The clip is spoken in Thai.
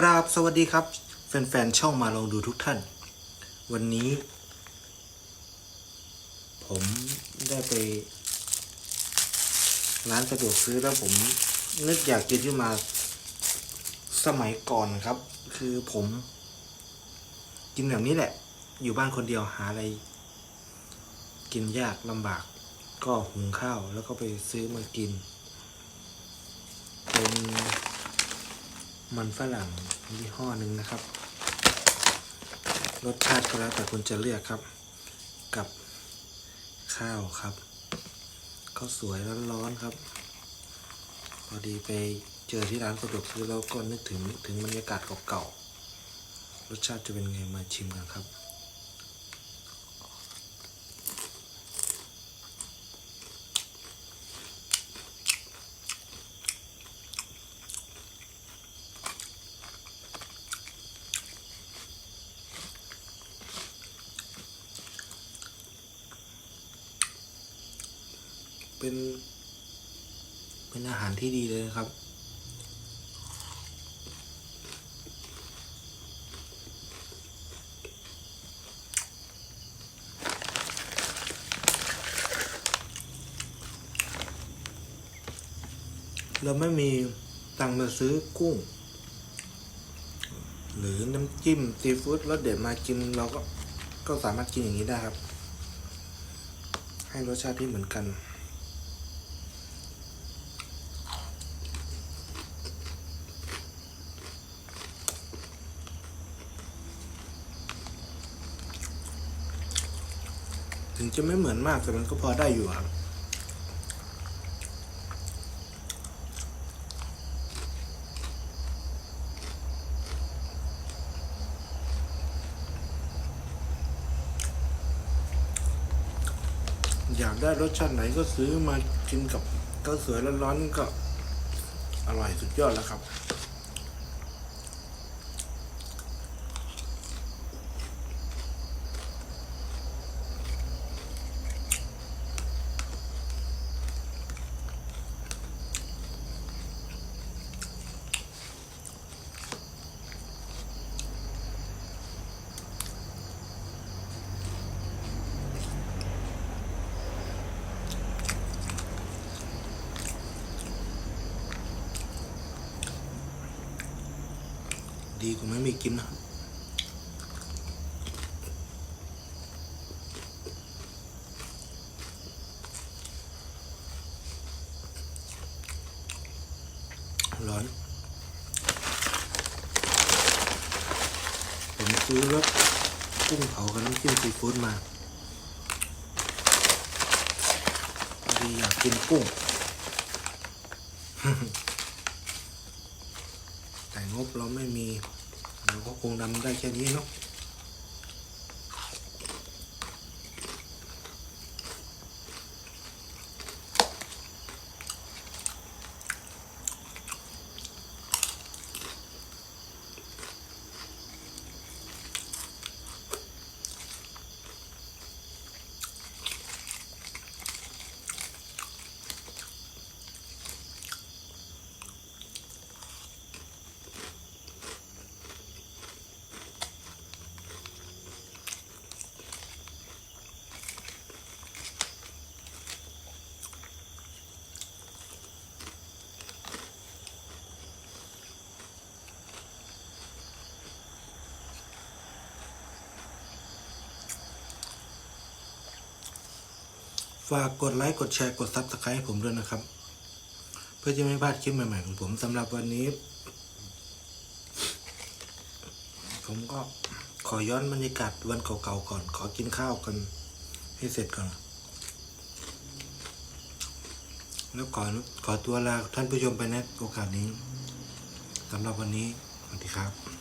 กราบสวัสดีครับ แฟนๆ ช่องมาลองดูทุกท่าน วันนี้ ผมได้ไป ร้านสะดวกซื้อแล้วผมนึกอยากกินที่มาสมัยก่อนครับ คือผม กินแบบนี้แหละ อยู่บ้านคนเดียวหาอะไร กินยากลำบาก ก็หุงข้าวแล้วก็ไปซื้อมากินเป็น มันฝรั่งยี่ห้อหนึ่งนะครับ รสชาติก็แล้วแต่คุณจะเลือกครับ กับข้าวครับข้าวสวยร้อนๆครับ พอดีไปเจอที่ร้านสะดวกซื้อแล้วก็นึกถึงถึงบรรยากาศเก่าๆรสชาติจะเป็นไงมาชิมกันครับ เป็น เป็นอาหารที่ดีเลยครับเราไม่มีตังค์มาซื้อกุ้ง หรือน้ำจิ้มซีฟู้ดรสเด็ดมากินเราก็ก็สามารถกินอย่างนี้ได้ครับ ให้รสชาติที่เหมือนกัน ถึงจะไม่เหมือนมากแต่มันก็พอได้อยู่ครับอยากได้รสชาติไหนก็ซื้อมากินกับข้าวสวยร้อนๆก็อร่อยสุดยอดแล้วครับ ดีกว่าไม่มีกินนะร้อน ผมซื้อรสกุ้งเผากับน้ำจิ้มซีฟู้ดมาดีอยากกินกุ้ง งบเราไม่มี เราก็คงทำได้แค่นี้เนาะ ฝากกดไลค์กดแชร์กดซับสไครต์ให้ผมด้วยนะครับ เพื่อจะไม่พลาดคลิปใหม่ ๆ ของผมสำหรับวันนี้ ผมก็ขอย้อนบรรยากาศวันเก่าๆก่อน ขอกินข้าวกันให้เสร็จก่อน แล้วขอขอตัวลาท่านผู้ชมไปในโอกาสนี้สำหรับวันนี้สวัสดีครับ